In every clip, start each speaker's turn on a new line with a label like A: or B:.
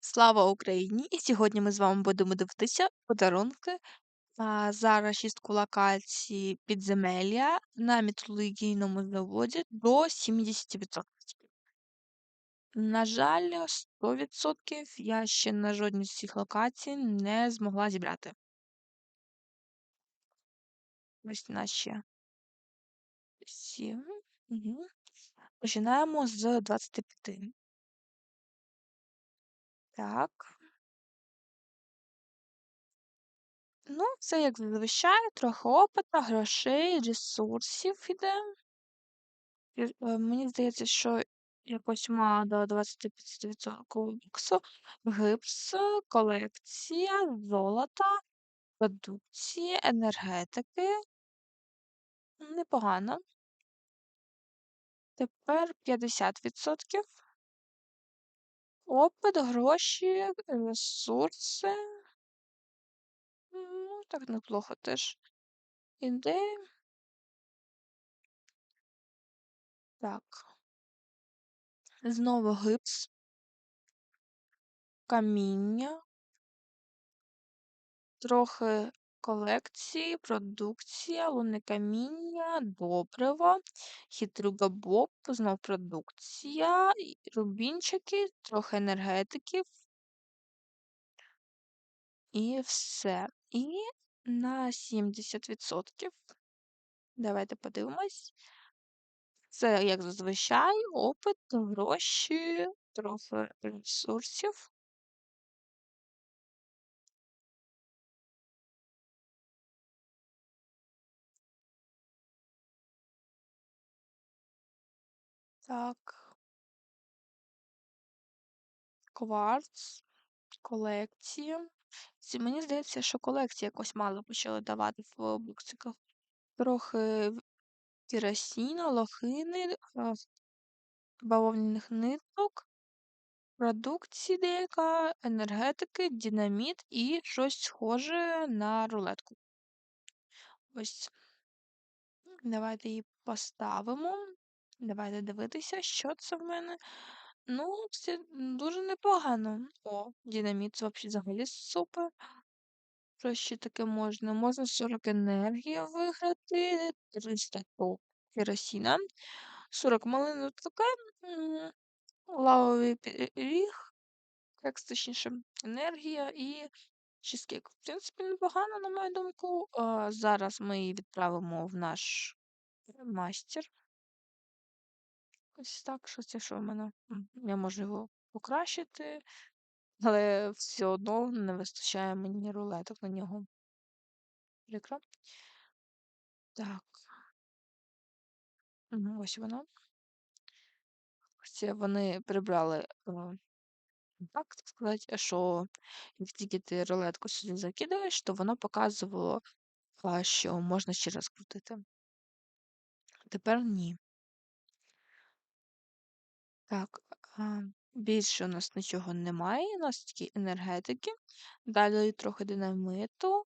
A: Слава Україні! І сьогодні ми з вами будемо дивитися подарунки а, за расчистку локації підземелля на металургійному заводі до 70%. На жаль, 100% я ще на жодній з цих локацій не змогла зібрати. Ось наші всі. Угу. Починаємо з 25. Так. Ну, це як зазвичай, трохи опита, грошей, ресурсів іде. Е, Мені здається, що якось мало до 25% боксу, гипс, колекція, золота, продукції, енергетики. Непогано. Тепер 50%. Опит, гроші, ресурси. Ну, так неплохо теж іде. Так. Знову гипс, каміння, трохи колекції, продукція, лунне каміння, добриво, хитруга боб, знов продукція, рубінчики, трохи енергетиків. І все. І на 70%. Давайте подивимось. Це, як зазвичай, опит, гроші, трохи ресурсів. Так. Кварц, колекції. Ці- Мені здається, що колекції якось мало почали давати в буксиках. Трохи керосіна, лохини, а, бавовняних ниток, продукції деяка, енергетики, динаміт і щось схоже на рулетку. Ось. Давайте її поставимо. Давайте дивитися, що це в мене. Ну, це дуже непогано. О, динаміт це взагалі супер. Що ще таке можна? Можна 40 енергії виграти, 300 топ керосіна, 40 малину таке, лавовий пиріг, як точніше, енергія і чизкейк. В принципі, непогано, на мою думку. Зараз ми її відправимо в наш мастер. Ось так, що це що в мене? Я можу його покращити, але все одно не вистачає мені рулеток на нього. Прикро. Так. Ось воно. Ось вони прибрали, е, так сказати, що як тільки ти рулетку сюди закидаєш, то воно показувало, що можна ще раз крутити. Тепер ні. Так, більше у нас нічого немає. У нас тільки енергетики. Далі трохи динамиту.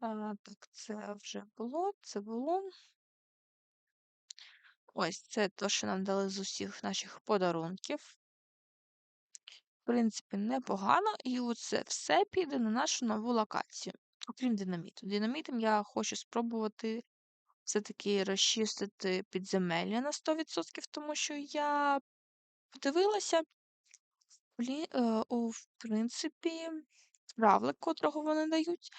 A: Так, це вже було, це було. Ось це те, що нам дали з усіх наших подарунків. В принципі, непогано. І оце все піде на нашу нову локацію, окрім динаміту. Динамітом я хочу спробувати все-таки розчистити підземелля на 100%, тому що я подивилася, блі- е, у, в принципі, равлик, котрого вони дають.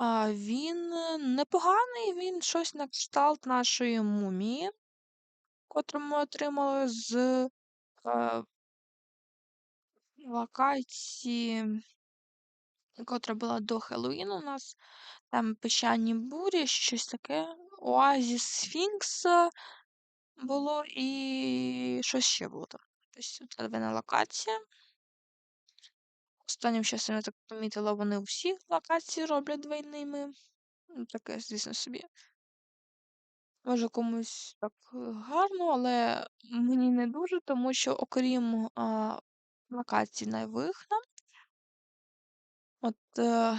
A: А він е, непоганий, він щось на кшталт нашої мумії, котру ми отримали з е, локації, котра була до Хеллоуіну у нас. Там пещані бурі, щось таке. Оазіс Сфінкса було і щось ще було там. Тобто тут двойна локація. Останнім часом я так помітила, вони усі локації роблять двойними. Ну, Таке, звісно, собі. Може комусь так е, гарно, але мені не дуже, тому що окрім а, локацій нових нам, от е,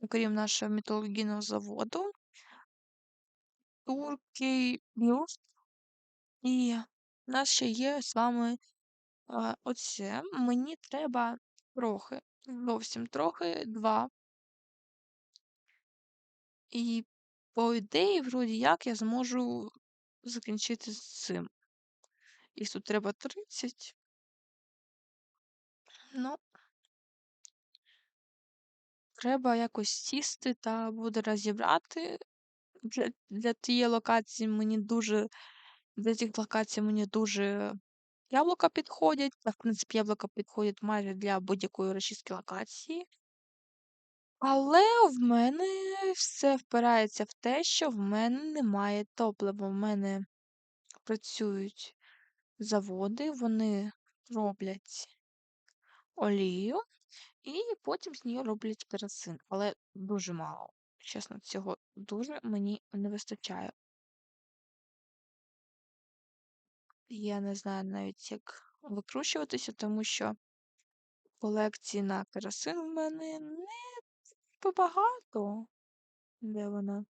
A: окрім нашого металургійного заводу, Туркey Build, і в нас ще є з вами а, оце. Мені треба Трохи. Зовсім трохи. Два. І, по ідеї, вроді як, я зможу закінчити з цим. Їх тут треба 30. Ну, треба якось сісти та буде розібрати. Для, для тієї локації мені дуже. Для цих локацій мені дуже яблука підходять. В принципі, яблука підходять майже для будь-якої розчистки локації. Але в мене все впирається в те, що в мене немає топлива. В мене працюють заводи, вони роблять олію, і потім з неї роблять керосин. Але дуже мало. Чесно, цього дуже мені не вистачає. Я не знаю навіть, як викручуватися, тому що колекції на керосин в мене не побагато. Де вона?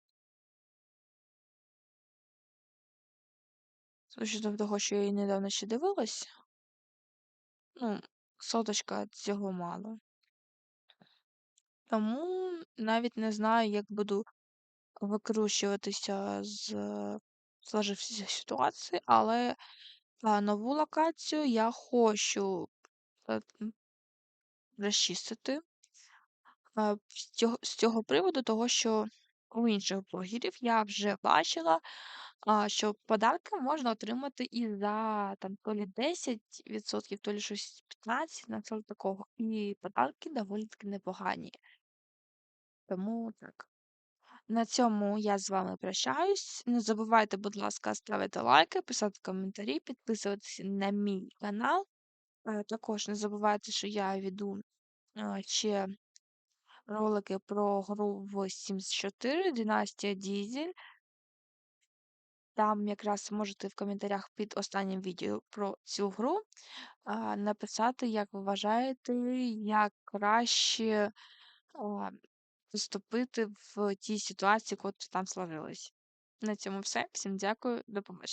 A: З учетом того, що я її недавно ще дивилась. Ну, соточка цього мало. Тому навіть не знаю, як буду викручуватися з сложившейся ситуації, але а, нову локацію я хочу е, розчистити. А, з цього, з цього приводу, того, що у інших блогерів я вже бачила, а, що подарки можна отримати і за там то лі 10%, то лі щось 15%, на такого. І подарки доволі таки непогані. Тому так. На цьому я з вами прощаюсь. Не забувайте, будь ласка, ставити лайки, писати коментарі, підписуватися на мій канал. Е, Також не забувайте, що я веду е, ще ролики про гру в Sims 4, Династія Дізель. Там якраз можете в коментарях під останнім відео про цю гру написати, як ви вважаєте, як краще а, поступити в тій ситуації, яка там сложилась. На цьому все. Всім дякую, до побачення.